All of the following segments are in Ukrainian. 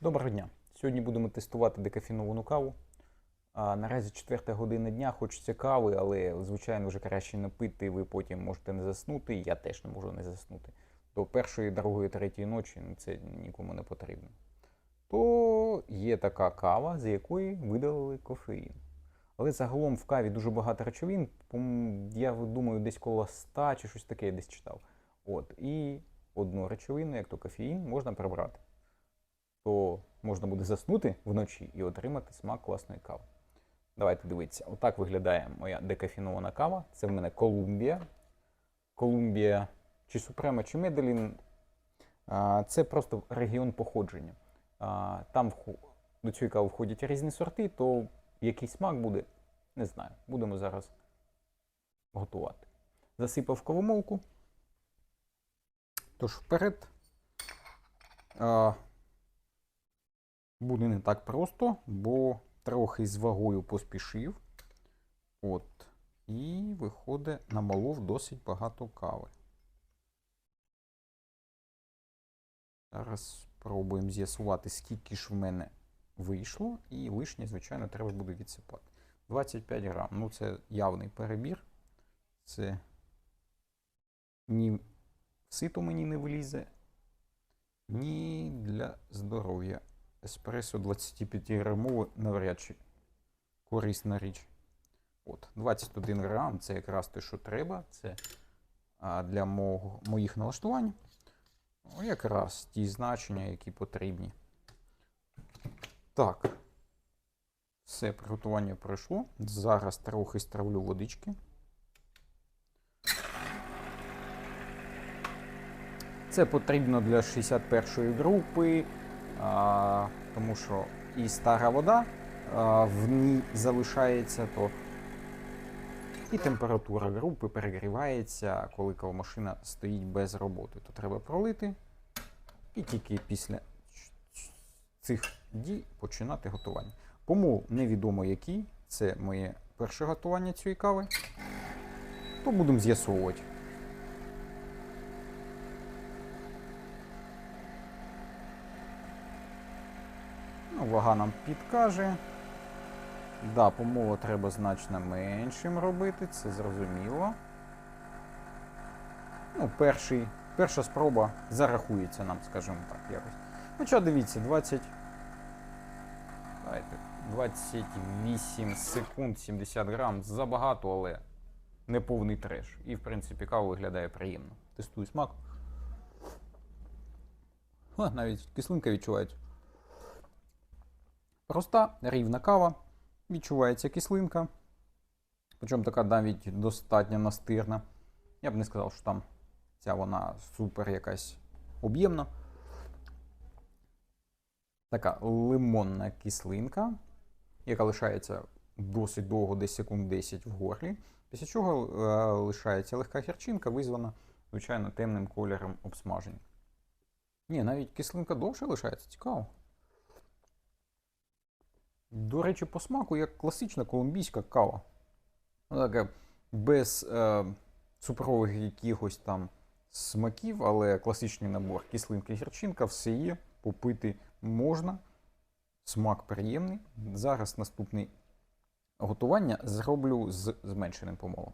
Доброго дня. Сьогодні будемо тестувати декафіновану каву. А, наразі 4 година дня, хочеться кави, але, звичайно, вже краще не пити, ви потім можете не заснути, я теж не можу не заснути. До першої, другої, третьої ночі ну, це нікому не потрібно. То є така кава, з якої видалили кофеїн. Але загалом в каві дуже багато речовин, я думаю, десь коло 100 чи щось таке я десь читав. От, і одну речовину, як то кофеїн, можна прибрати то можна буде заснути вночі і отримати смак класної кави. Давайте дивитися. Отак виглядає моя декафінована кава. Це в мене Колумбія. Колумбія чи Супрема, чи Меделін. Це просто регіон походження. Там до цієї кави входять різні сорти, то який смак буде, не знаю. Будемо зараз готувати. Засипав кавомолку. Тож вперед. Буде не так просто, бо трохи з вагою поспішив. От. І виходить, намолов досить багато кави. Зараз спробуємо з'ясувати, скільки ж в мене вийшло, і лишнє, звичайно, треба буде відсипати. 25 грам. Ну, це явний перебір. Це ні в сито мені не влізе, ні для здоров'я еспресо 25 грамове навряд чи корисна річ. От, 21 грам це якраз те, що треба. Це а, для мого, моїх налаштувань. Ну, якраз ті значення, які потрібні. Так. Все приготування пройшло. Зараз трохи стравлю водички. Це потрібно для 61-ї групи а, тому що і стара вода в ній залишається, то і температура групи перегрівається, коли кавомашина стоїть без роботи. То треба пролити і тільки після цих дій починати готування. Помол невідомо який, це моє перше готування цієї кави, то будемо з'ясовувати. Вага нам підкаже. Да, помолу треба значно меншим робити, це зрозуміло. Ну, перший, перша спроба зарахується нам, скажімо так, якось. Хоча дивіться, 20. Давайте, 28 секунд 70 грам. Забагато, але не повний треш. І, в принципі, кава виглядає приємно. Тестую смак. О, навіть кислинка відчувається. Проста рівна кава, відчувається кислинка. Причому така навіть достатньо настирна. Я б не сказав, що там ця вона супер якась об'ємна. Така лимонна кислинка, яка лишається досить довго, десь секунд 10 в горлі. Після чого е, лишається легка гірчинка, визвана, звичайно, темним кольором обсмаження. Ні, навіть кислинка довше лишається, цікаво. До речі, по смаку як класична колумбійська кава. Вона така без е, цукрових якихось там смаків, але класичний набор кислинка гірчинка, все є, попити можна. Смак приємний. Зараз наступне готування зроблю з зменшеним помолом.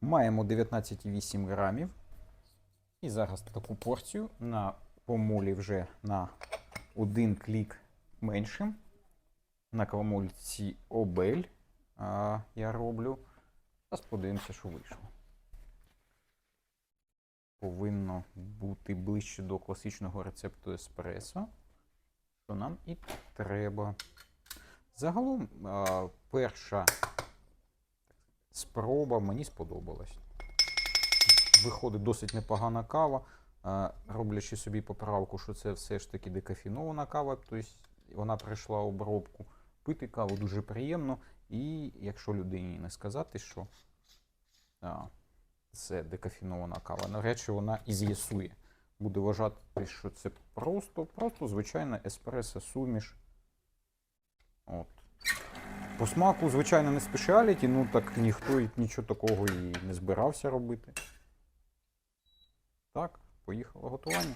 Маємо 19,8 грамів. І зараз таку порцію на помолі вже на один клік меншим на кавомольці обель я роблю. Зараз подивимося, що вийшло. Повинно бути ближче до класичного рецепту еспресо, що нам і треба. Загалом перша спроба мені сподобалась. Виходить досить непогана кава, роблячи собі поправку, що це все ж таки декафінована кава, тобто вона пройшла обробку. Пити каву дуже приємно, і якщо людині не сказати, що а, це декафінована кава, навряд чи вона і з'ясує. Буде вважати, що це просто, просто звичайна еспресо суміш. От. По смаку, звичайно, не спеціаліті, ну так ніхто нічого такого і не збирався робити. Так, поїхало готування.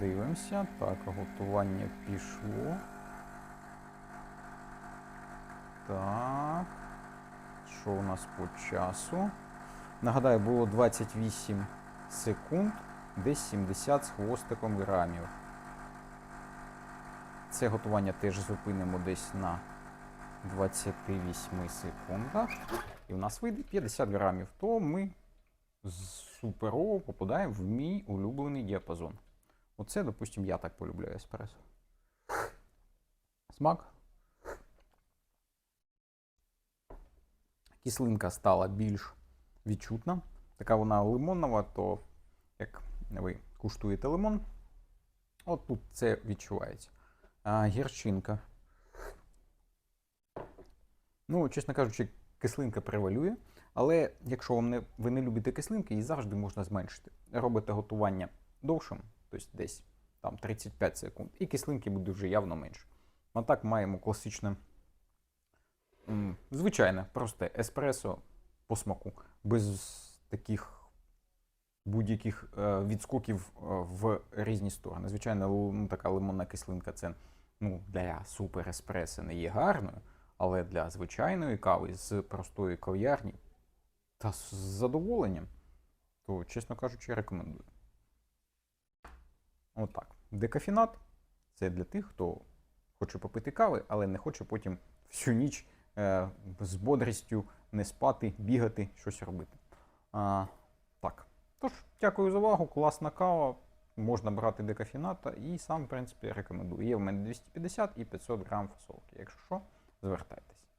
Дивимося. Так, готування пішло. Так. Що у нас по часу? Нагадаю, було 28 секунд, десь 70 з хвостиком грамів. Це готування теж зупинимо десь на 28 секундах. І в нас вийде 50 грамів. То ми суперово попадаємо в мій улюблений діапазон. Оце, допустимо, я так полюбляю еспресо. Смак. Кислинка стала більш відчутна. Така вона лимонова, то як ви куштуєте лимон, от тут це відчувається. А, гірчинка. Ну, чесно кажучи, кислинка превалює. Але якщо вам не, ви не любите кислинки, її завжди можна зменшити. Робите готування довшим, тобто десь там 35 секунд, і кислинки буде вже явно менше. А так маємо класичне, звичайне, просте еспресо по смаку, без таких будь-яких е, відскоків е, в різні сторони. Звичайно, ну, така лимонна кислинка це ну, для супер еспресо не є гарною, але для звичайної кави з простої кав'ярні та з задоволенням, то, чесно кажучи, рекомендую. Отак. Декафінат це для тих, хто хоче попити кави, але не хоче потім всю ніч е, з бодрістю не спати, бігати, щось робити. А, так. Тож, дякую за увагу. Класна кава. Можна брати декафіната і сам, в принципі, рекомендую. Є в мене 250 і 500 грам фасолки. Якщо що, звертайтесь.